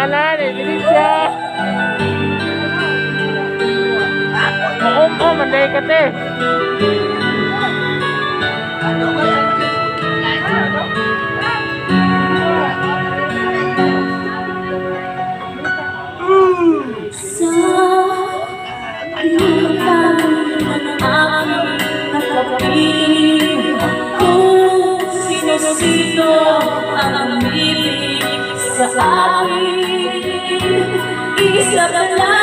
Ana de Delicia. Om-om, oh, oh, manday ka te. Sino ang bibig sa akin Isa ka lang